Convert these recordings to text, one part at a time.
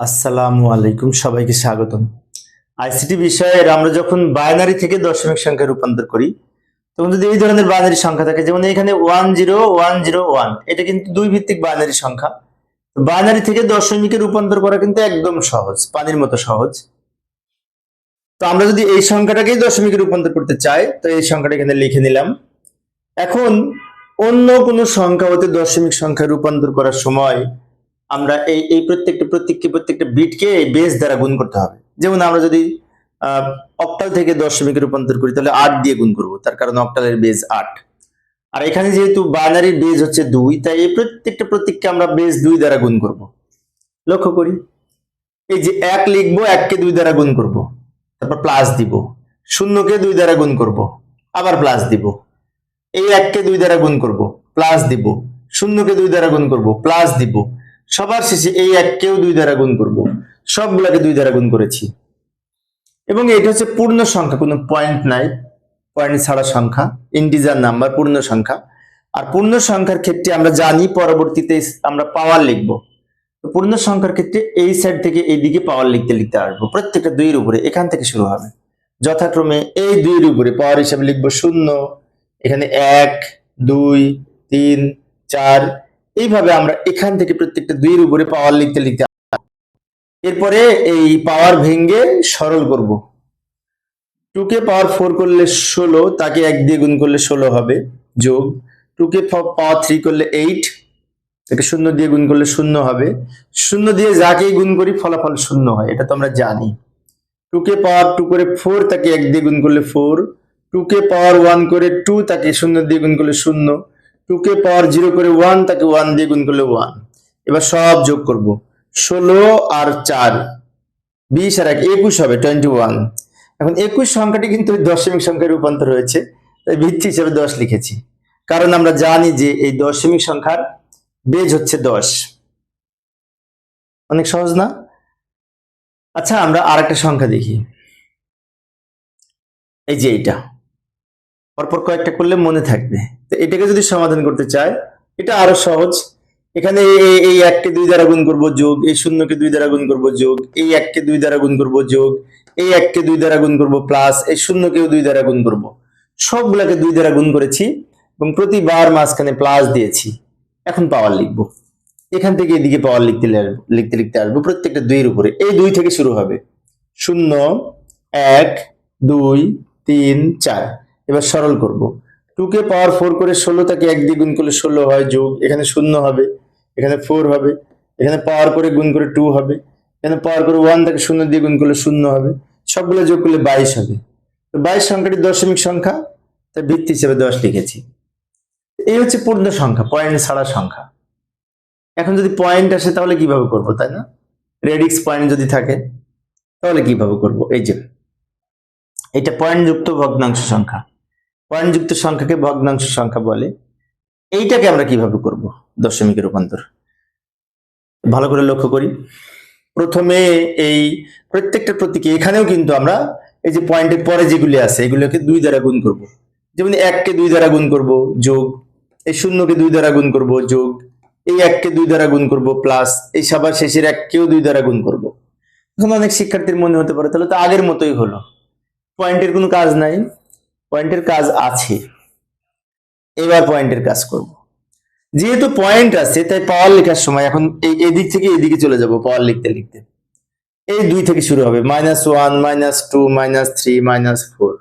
আসসালামু আলাইকুম, সবাইকে স্বাগতম। আইসিটি বিষয়ের আমরা যখন বাইনারি থেকে দশমিক সংখ্যা রূপান্তর করি, তখন যদি এই ধরনের বাইনারি সংখ্যা থাকে, যেমন এখানে one zero one zero one এটা কিন্তু দুই ভিত্তিক বাইনারি সংখ্যা। বাইনারি থেকে দশমিকে রূপান্তর করা কিন্তু একদম সহজ, পানির মতো সহজ। তো আমরা যদি এই সংখ্যাটাকেই দশমিকে রূপান্তর করতে চাই, তো এই সংখ্যাটা এখানে লিখে নিলাম। এখন অন্য কোনো সংখ্যা হতে দশমিক সংখ্যা রূপান্তর করার সময় আমরা এই এই প্রত্যেকটা, প্রত্যেককে, প্রত্যেকটা বিটকে বেস দ্বারা গুণ করতে হবে। যেমন আমরা যদি অক্টাল থেকে দশমিকে রূপান্তর করি, তাহলে আট দিয়ে গুণ করব। তার কারণ অক্টালের বেজ আট। আর এখানে যেহেতু বাইনারির বেজ হচ্ছে দুই, তাই এই প্রত্যেকটা প্রতীককে আমরা বেজ দুই দ্বারা গুণ করব। লক্ষ্য করি। এই যে এক লিখব, এককে দুই দ্বারা গুণ করব। তারপর প্লাস দিব। শূন্যকে দুই দ্বারা গুণ করব। আবার প্লাস দিব। এই এককে দুই দ্বারা গুণ করব। প্লাস দিব। শূন্যকে দুই দ্বারা গুণ করব। প্লাস দিব। সবার শেষে এই এককেও দুই দ্বারা গুণ করব। সবগুলাকে দুই দ্বারা গুণ করেছি। এবং এটা হচ্ছে পূর্ণ সংখ্যা, কোনো পয়েন্ট নাই। পয়েন্ট ছাড়া সংখ্যা ইন্টিজার নাম্বার পূর্ণ সংখ্যা। আর পূর্ণ সংখ্যার ক্ষেত্রে আমরা জানি, পরবর্তীতে আমরা পাওয়ার লিখব। পূর্ণ সংখ্যার ক্ষেত্রে এই সাইড থেকে এই দিকে পাওয়ার লিখতে লিখতে আসব। প্রত্যেকটা দুইয়ের উপরে, এখান থেকে শুরু হবে। যথাক্রমে এই দুইয়ের উপরে পাওয়ার হিসাবে লিখব শূন্য। এখানে এক, দুই, তিন, চার এইভাবে আমরা এখান থেকে প্রত্যেকটা দুইয়ের উপরে পাওয়ার লিখতে লিখতে এরপরে এই পাওয়ার ভেঙ্গে সরল করব। টুকে পাওয়ার ফোর করলে ষোলো, তাকে এক দিয়ে গুণ করলে ষোলো হবে, যোগ। টুকে পাওয়ার থ্রি করলে এইট তাকে শূন্য দিয়ে গুণ করলে শূন্য হবে। শূন্য দিয়ে যাকেই গুণ করি ফলাফল শূন্য হয়, এটা তো আমরা জানি। টুকে পাওয়ার টু করে ফোর তাকে এক দিয়ে গুণ করলে ফোর টুকে পাওয়ার ওয়ান করে টু তাকে শূন্য দিয়ে গুণ করলে শূন্য। টুকে পাওয়ার জিরো করে ওয়ান, তাকে ওয়ান দিয়ে গুণ করলে ওয়ান। এবার সব যোগ করব। ষোলো আর চার, বিশ আর এক, একুশ হবে টোয়েন্টি ওয়ান এখন একুশ সংখ্যাটি কিন্তু দশমিক সংখ্যায় রূপান্তর হয়েছে, তাই ভিত্তি হিসেবে দশ লিখেছি। কারণ আমরা জানি যে এই দশমিক সংখ্যার বেজ হচ্ছে দশ। অনেক সহজ না? আচ্ছা আমরা আর একটা সংখ্যা দেখি। এই যে এইটা। পরপর কয়েকটা করলে মনে থাকবে। তো এটাকে যদি সমাধান করতে চায়, এটা আরও সহজ। এখানে এই- এককে দুই দ্বারা গুণ করব যোগ, এই শূন্যকে দুই দ্বারা গুণ করব যোগ, এই এককে দুই দ্বারা গুণ করব যোগ, এই এককে দুই দ্বারা গুণ করব প্লাস, এই শূন্যকেও দুই দ্বারা গুণ করব। সবগুলাকে দুই দ্বারা গুণ করেছি এবং প্রতিবার মাঝখানে প্লাস দিয়েছি। এখন পাওয়ার লিখব। এখান থেকে এদিকে পাওয়ার লিখতে লিখতে লিখতে আসব প্রত্যেকটা দুইয়ের উপরে। এই দুই থেকে শুরু হবে। শূন্য, এক, দুই, তিন, চার। এবার সরল করব। টুকে পাওয়ার ফোর করে ষোলো তাকে এক দিয়ে গুণ করলে ষোলো হয় যোগ, এখানে শূন্য হবে, এখানে ফোর হবে, এখানে পাওয়ার করে গুণ করে টু হবে, এখানে পাওয়ার করে ওয়ান তাকে শূন্য দিয়ে গুণ করলে শূন্য হবে, সবগুলো যোগ করলে বাইশ হবে। তো বাইশ সংখ্যাটি দশমিক সংখ্যা, তার ভিত্তি হিসেবে দশ লিখেছি। এই হচ্ছে পূর্ণ সংখ্যা পয়েন্ট ছাড়া সংখ্যা। এখন যদি পয়েন্ট আসে তাহলে কীভাবে করব তাই না? রেডিক্স পয়েন্ট যদি থাকে, তাহলে কীভাবে করব? এই যে, এটা পয়েন্ট যুক্ত ভগ্নাংশ সংখ্যা। পয়েন্ট যুক্ত সংখ্যাকে ভগ্নাংশ সংখ্যা বলে। এইটাকে আমরা কীভাবে করব? দশমিকের রূপান্তর। ভালো করে লক্ষ্য করি। প্রথমে এই প্রত্যেকটা প্রতীকে এখানেও কিন্তু আমরা এই যে পয়েন্টের পরে যেগুলি আছে, এগুলোকে দুই দ্বারা গুণ করব। যেমন এককে দুই দ্বারা গুণ করব, যোগ। এই শূন্যকে দুই দ্বারা গুণ করব, যোগ। এই এককে দুই দ্বারা গুণ করব প্লাস এই সবার শেষের এককেও দুই দ্বারা গুণ করব। এখন অনেক শিক্ষার্থীর মনে হতে পারে, তাহলে তো আগের মতোই হলো। পয়েন্টের কোনো কাজ নাই। পয়েন্টের কাজ আছে। এবার পয়েন্টের কাজ করব। যেহেতু পয়েন্ট আছে, তাই পাওয়ার লেখার সময় এখন এই এদিক থেকে এদিকে চলে যাব পাওয়ার লিখতে লিখতে। এই দুই থেকে শুরু হবে minus one minus two minus three minus four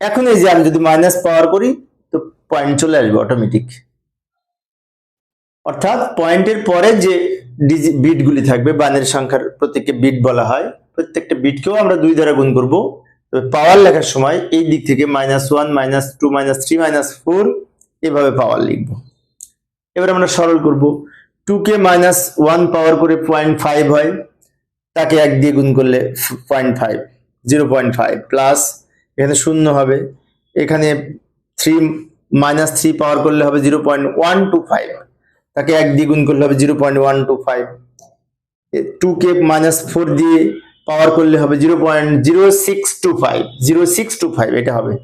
এখন এই যে আমি যদি মাইনাস পাওয়ার করি, তো পয়েন্ট চলে আসবে অটোমেটিক অর্থাৎ পয়েন্টের পরে যে বিটগুলি থাকবে, বানের সংখ্যার প্রত্যেককে বিট বলা হয়, প্রত্যেকটা বিটকেও আমরা দুই দ্বারা গুণ করব। তবে পাওয়ার লেখার সময় এই দিক থেকে minus one minus two minus three minus four এভাবে পাওয়ার লিখব। এবার আমরা সরল করব। টু কে মাইনাস ওয়ান পাওয়ার করে পয়েন্ট ফাইভ হয়, তাকে এক দিয়ে গুণ করলে point five zero point five plus এখানে শূন্য হবে। এখানে থ্রি মাইনাস থ্রি পাওয়ার করলে হবে zero point one two five তাকে এক দিয়ে গুণ করলে হবে zero point one two five two কে মাইনাস ফোর দিয়ে পাওয়ার করলে হবে zero point zero six two five, zero six two five, এটা হবে।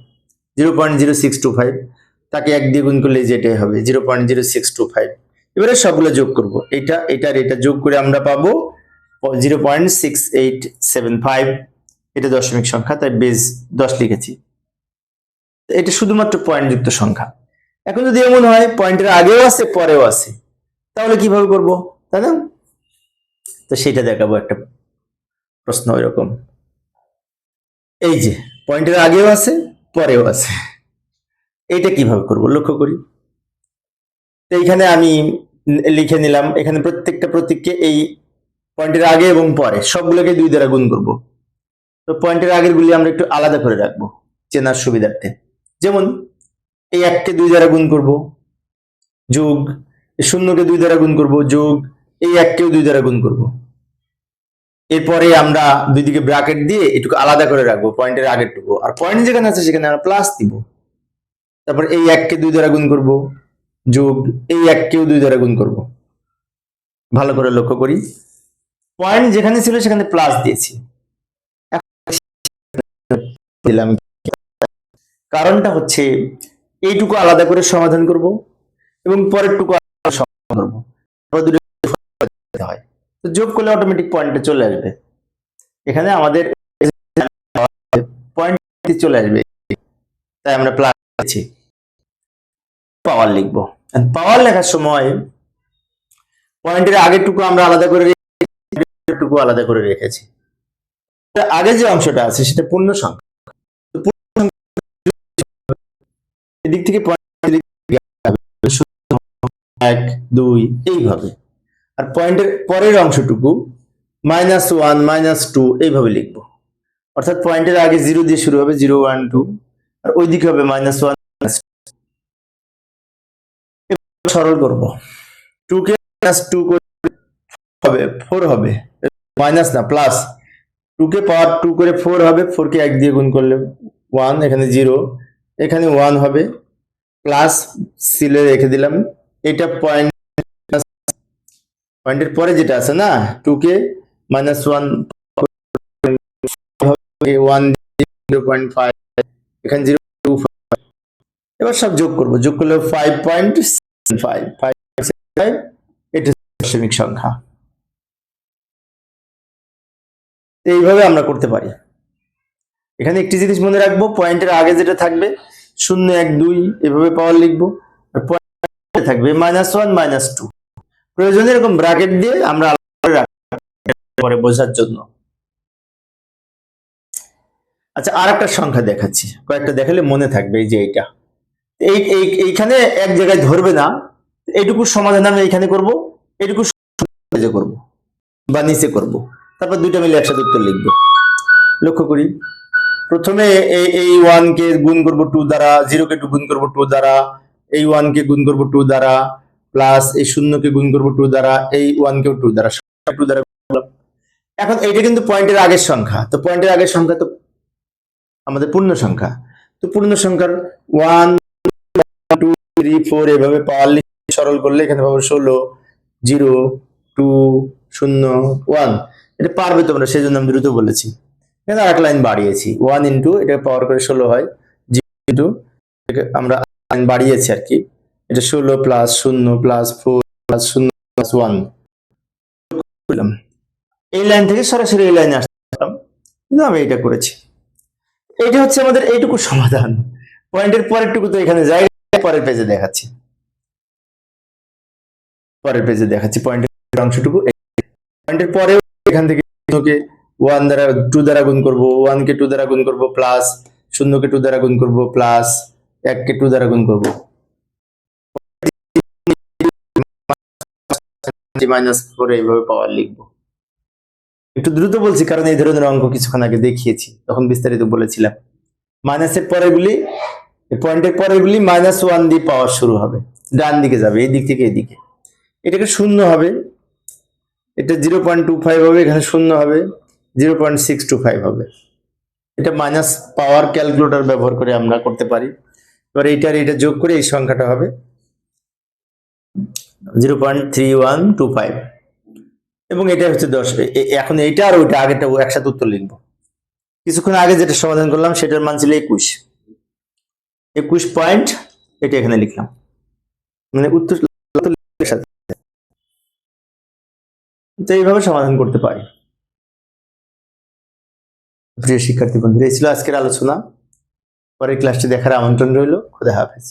Zero point zero six two five, তাকে এক দিয়ে গুণ করলে যেটাই হবে, zero point zero six two five. এবারে সবগুলো যোগ করব। এটা এটা আর এটা যোগ করে আমরা পাবো zero point six eight seven five, এটা দশমিক সংখ্যা, তাই বেজ দশ লিখেছি। এটা শুধুমাত্র পয়েন্ট যুক্ত সংখ্যা। এখন যদি এমন হয়, পয়েন্টের আগেও আছে, পরেও আছে, তাহলে কীভাবে করব? তাই না? তো সেটা দেখাবো একটা প্রশ্ন এরকম এই যে পয়েন্টের আগেও আছে, পরেও আছে। এটা কীভাবে করব? লক্ষ্য করি। তো এইখানে আমি লিখে নিলাম, এখানে প্রত্যেকটা প্রতীককে এই পয়েন্টের আগে এবং পরে সবগুলোকে দুই দ্বারা গুণ করব। তো পয়েন্টের আগের গুলি আমরা একটু আলাদা করে রাখব চেনার সুবিধার্থে। যেমন, এই এককে দুই দ্বারা গুণ করব, যোগ শূন্যকে দুই দ্বারা গুণ করব, যোগ, এই এককেও দুই দ্বারা গুণ করব। এরপরে আমরা দুই দিকে ব্র্যাকেট দিয়ে এটুকু আলাদা করে রাখব পয়েন্টের আগেরটুকু আর পয়েন্ট যেখানে আছে সেখানে আমরা প্লাস দিব। তারপর এই এককে দুই দ্বারা গুণ করব, যোগ এই এককেও দুই দ্বারা গুণ করব। ভালো করে লক্ষ্য করি। পয়েন্ট যেখানে ছিল সেখানে প্লাস দিয়েছি। দিলাম। কারণটা হচ্ছে এইটুকু আলাদা করে সমাধান করব এবং পরেরটুকু সমাধান করব। হয়। তো যোগ করলে অটোমেটিক পয়েন্টে চলে আসবে। এখানে আমাদের পয়েন্ট চলে আসবে। তাই আমরা প্লাস দিচ্ছি। পাওয়ার লিখব। পাওয়ার লেখার সময় পয়েন্টের আগেরটুকু আমরা আলাদা করে টুকু আলাদা করে রেখেছি। আগে যে অংশটা আছে সেটা পূর্ণ সংখ্যা। এদিক থেকে এক, দুই, এইভাবে। আর পয়েন্টের পরের অংশটুকু মাইনাস ওয়ান মাইনাস টু এইভাবে লিখব। অর্থাৎ পয়েন্টের আগে জিরো দিয়ে শুরু হবে জিরো ওয়ান টু আর ওই দিকে হবে মাইনাস ওয়ান সরল করব। টু কে মাইনাস টু হবে ফোর হবে। মাইনাস না প্লাস টু কে পাওয়ার টু করে ফোর হবে ফোর কে এক দিয়ে গুণ করলে ওয়ান এখানে জিরো এখানে ওয়ান হবে প্লাস সিলে রেখে দিলাম। এটা পয়েন্ট পয়েন্টের পরে যেটা আছে না টু কে মাইনাস ওয়ান পয়েন্ট ফাইভ এখানে এবার সব যোগ করব, যোগ করলে five point five five five এটা দশমিক সংখ্যা। এইভাবে আমরা করতে পারি। এখানে একটি জিনিস মনে রাখব, পয়েন্টের আগে যেটা থাকবে, শূন্য এক দুই, এভাবে পাওয়ার লিখব, আর পয়েন্টে থাকবে মাইনাস ওয়ান মাইনাস টু প্রয়োজনে এরকম ব্র্যাকেট দিয়ে আমরা পরে বোঝার জন্য। আচ্ছা আর একটা সংখ্যা দেখাচ্ছি। কয়েকটা দেখালে মনে থাকবে এই যে এইটা। এই, এই- এইখানে এক জায়গায় ধরবে না। এইটুকু সমাধান আমি এইখানে করব এইটুকু যে করব, বা নিচে করব। তারপর দুইটা মিলে একসাথে উত্তর লিখব। লক্ষ্য করি। প্রথমে এই এই ওয়ান কে গুণ করব টু দ্বারা জিরো কে গুণ করব টু দ্বারা, এই ওয়ান কে গুণ করব টু দ্বারা প্লাস এই শূন্যকে গুণ করব টু দ্বারা, এই ওয়ান কেও টু দ্বারা টু দ্বারা এখন এইটা কিন্তু পয়েন্টের আগের সংখ্যা। তো পয়েন্টের আগের সংখ্যা তো আমাদের পূর্ণ সংখ্যা। তো পূর্ণ সংখ্যার ওয়ান, টু, থ্রি, ফোর এভাবে পাওয়ার সরল করলে এখানে পাবো ষোলো, জিরো, টু, শূন্য, ওয়ান। এটা পারবে তোমরা সেই জন্য আমি দ্রুত বলেছি। এখানে আর লাইন বাড়িয়েছি। ওয়ান ইন্টু এটা পাওয়ার করে ষোলো হয়, জিরো ইন্টু আমরা লাইন বাড়িয়েছি আর কি। এটা ষোলো প্লাস শূন্য প্লাস ফোর প্লাস শূন্য প্লাস ওয়ান এই লাইন থেকে সরাসরি এই লাইনে আসতাম। কিন্তু আমি এটা করেছি। এটা হচ্ছে আমাদের এইটুকু সমাধান। পয়েন্টের পরেরটুকু তো এখানে জায়গা পরের পেজে দেখাচ্ছি। পরের পেজে দেখাচ্ছি পয়েন্টের অংশটুকু। পয়েন্টের পরেও এখান থেকে ওয়ান দ্বারা টু দ্বারা গুণ করব ওয়ান কে টু দ্বারা গুণ করব প্লাস শূন্যকে টু দ্বারা গুণ করব প্লাস এক কে টু দ্বারা গুণ করব। মাইনাস ফোর এইভাবে পাওয়ার লিখব। একটু দ্রুত বলছি, কারণ এই ধরনের অঙ্ক কিছুক্ষণ আগে দেখিয়েছি, তখন বিস্তারিত বলেছিলাম। মাইনাসের পরেরগুলি পয়েন্টের পরেরগুলি মাইনাস ওয়ান দিয়ে পাওয়ার শুরু হবে। ডান দিকে যাবে, এই দিক থেকে এদিকে এটাকে শূন্য হবে। এটা জিরো পয়েন্ট টু ফাইভ হবে, এখানে শূন্য হবে। Zero point six two five হবে। এটা মাইনাস পাওয়ার ক্যালকুলেটর ব্যবহার করে আমরা করতে পারি। এবার এইটার এটা যোগ করে এই সংখ্যাটা হবে। জিরো এবং এটা হচ্ছে দশ এখন এইটা আর ওইটা আগেটা একসাথে উত্তর লিখব। কিছুক্ষণ আগে যেটা সমাধান করলাম, সেটার মান ছিল একুশ। একুশ পয়েন্ট, এটা এখানে লিখলাম। মানে উত্তর তো এইভাবে সমাধান করতে পারি। প্রিয় শিক্ষার্থী বন্ধুরা, এই ছিল আজকের আলোচনা। পরের ক্লাসটি দেখার আমন্ত্রণ রইল। খুদা হাফেজ।